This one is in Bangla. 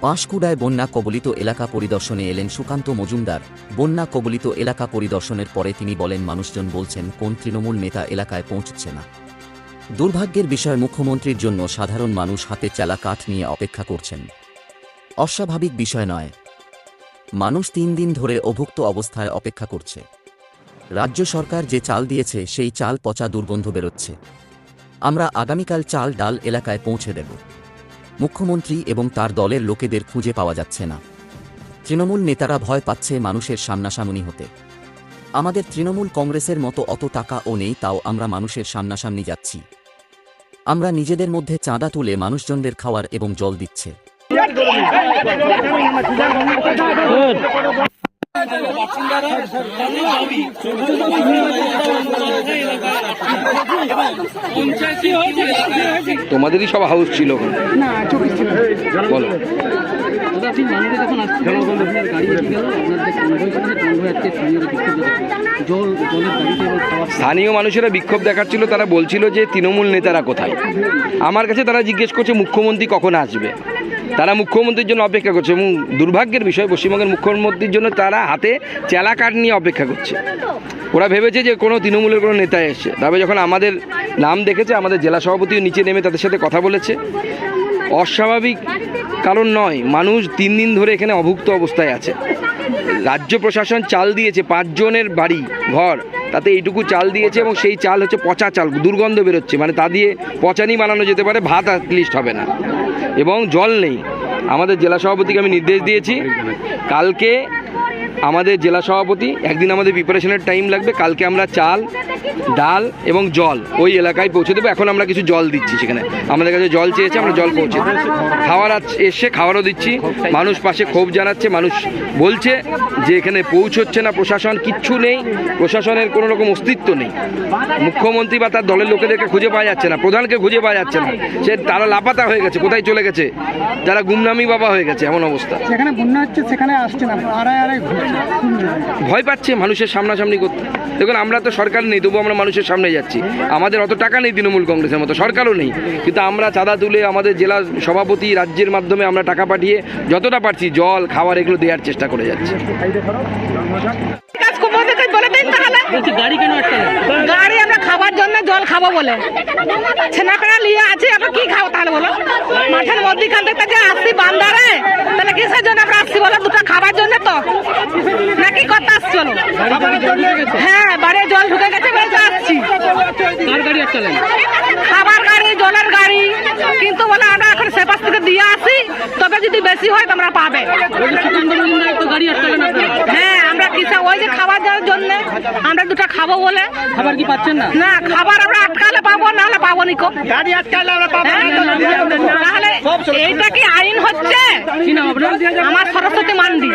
পাঁশকুড়ায় বন্যা কবলিত এলাকা পরিদর্শনে এলেন সুকান্ত মজুমদার। বন্যা কবলিত এলাকা পরিদর্শনের পরে তিনি বলেন, মানুষজন বলছেন, কোন তৃণমূল নেতা এলাকায় পৌঁছচ্ছে না। দুর্ভাগ্যের বিষয়, মুখ্যমন্ত্রীর জন্য সাধারণ মানুষ হাতে চালা কাঠ নিয়ে অপেক্ষা করছেন। অস্বাভাবিক বিষয় নয়। মানুষ তিন দিন ধরে অভুক্ত অবস্থায় অপেক্ষা করছে। রাজ্য সরকার যে চাল দিয়েছে, সেই চাল পচা দুর্গন্ধ বেরোচ্ছে। আমরা আগামীকাল চাল ডাল এলাকায় পৌঁছে দেব। মুখ্যমন্ত্রী এবং তার দলের লোকেদের খুঁজে পাওয়া যাচ্ছে না। তৃণমূল নেতারা ভয় পাচ্ছে মানুষের সামনাসামনি হতে। আমাদের তৃণমূল কংগ্রেসের মতো অত টাকাও নেই, তাও আমরা মানুষের সামনাসামনি যাচ্ছি। আমরা নিজেদের মধ্যে চাঁদা তুলে মানুষজনদের খাওয়ার এবং জল দিচ্ছে। তোমাদেরই সব হাউস ছিল না চব্বিশ ছিল। বলো। স্থানীয় মানুষেরা বিক্ষোভ দেখাচ্ছিল, তারা বলছিল যে তৃণমূল নেতারা কোথায়? আমার কাছে তারা জিজ্ঞেস করছে, মুখ্যমন্ত্রী কখন আসবে? তারা মুখ্যমন্ত্রীর জন্য অপেক্ষা করছে এবং দুর্ভাগ্যের বিষয়, পশ্চিমবঙ্গের মুখ্যমন্ত্রীর জন্য তারা হাতে চেলা কাঠ নিয়ে অপেক্ষা করছে। ওরা ভেবেছে যে কোনো তৃণমূলের কোনো নেতা এসছে। তবে যখন আমাদের নাম দেখেছে, আমাদের জেলা সভাপতিও নিচে নেমে তাদের সাথে কথা বলেছে। অস্বাভাবিক কারণ নয়, মানুষ তিন দিন ধরে এখানে অভুক্ত অবস্থায় আছে। রাজ্য প্রশাসন চাল দিয়েছে, পাঁচজনের বাড়ি, ঘর, তাতে এইটুকু চাল দিয়েছে এবং সেই চাল হচ্ছে পচা চাল, দুর্গন্ধ বেরোচ্ছে। মানে তা দিয়ে পচানি বানানো যেতে পারে, ভাত অ্যাটলিস্ট হবে না। এবং জল নেই। আমাদের জেলা সভাপতিকে আমি নির্দেশ দিয়েছি। কালকে আমাদের জেলা সভাপতি, একদিন আমাদের প্রিপারেশনের টাইম লাগবে, কালকে আমরা চাল, ডাল এবং জল ওই এলাকায় পৌঁছে দেবো। এখন আমরা কিছু জল দিচ্ছি সেখানে। আমাদের কাছে জল চেয়েছে, আমরা জল পৌঁছে খাওয়ার এসে খাওয়ারও দিচ্ছি। মানুষ পাশে ক্ষোভ জানাচ্ছে, মানুষ বলছে যে এখানে পৌঁছচ্ছে না প্রশাসন, কিচ্ছু নেই। প্রশাসনের কোনো রকম অস্তিত্ব নেই। মুখ্যমন্ত্রী বা তার দলের লোকেদেরকে খুঁজে পাওয়া যাচ্ছে না, প্রধানকে খুঁজে পাওয়া যাচ্ছে না। সে তারা লাপাতা হয়ে গেছে, কোথায় চলে গেছে? তারা গুমনামি বাবা হয়ে গেছে, এমন অবস্থা। যেখানে বন্যা হচ্ছে, সেখানে আসছে না। আড়াই আড়াই? ভয় পাচ্ছে মানুষের সামনাসামনি করতে। দেখুন আমরা তো সরকার নেই তবু আমরা মানুষের সামনে যাচ্ছি। আমাদের অত টাকা নেই তৃণমূল কংগ্রেসের মতো সরকারও নেই। কিন্তু আমরা চাঁদা তুলে আমাদের জেলা সভাপতি রাজ্যের মাধ্যমে আমরা টাকা পাঠিয়ে যতটা পারছি জল খাবার এগুলো দেওয়ার চেষ্টা করে যাচ্ছি। গাড়ি কেন গাড়ি আমরা খাবার জন্য জল খাব বলে। ছেনাপেড়া নিয়ে আছে আমরা কি খাব তাহলে বলো? মাঠের মধ্যিখান থেকে আসছি বান্দারে তাহলে কিসের জন্য আমরা আসছি বলো? দুটো খাবার জন্য তো নাকি কথা আসছি বলো হ্যাঁ বাড়ি জল ঢুকে গেছে বলে আটকালেন খাবার গাড়ি জলের গাড়ি কিন্তু বলে আমরা এখন সে পাশ থেকে দিয়ে আসি তবে যদি বেশি হয় তোমরা পাবে হ্যাঁ আমরা কিসা ওই যে খাবার দেওয়ার জন্য আমরা দুটো খাব বলে খাবার কি পাচ্ছেন না না খাবার আমরা আটকালে পাবো নাহলে পাবো নিকো গাড়ি আটকালে আমরা পাবো তাহলে এইটা কি আইন হচ্ছে আমার সরস্বতী মান্ডি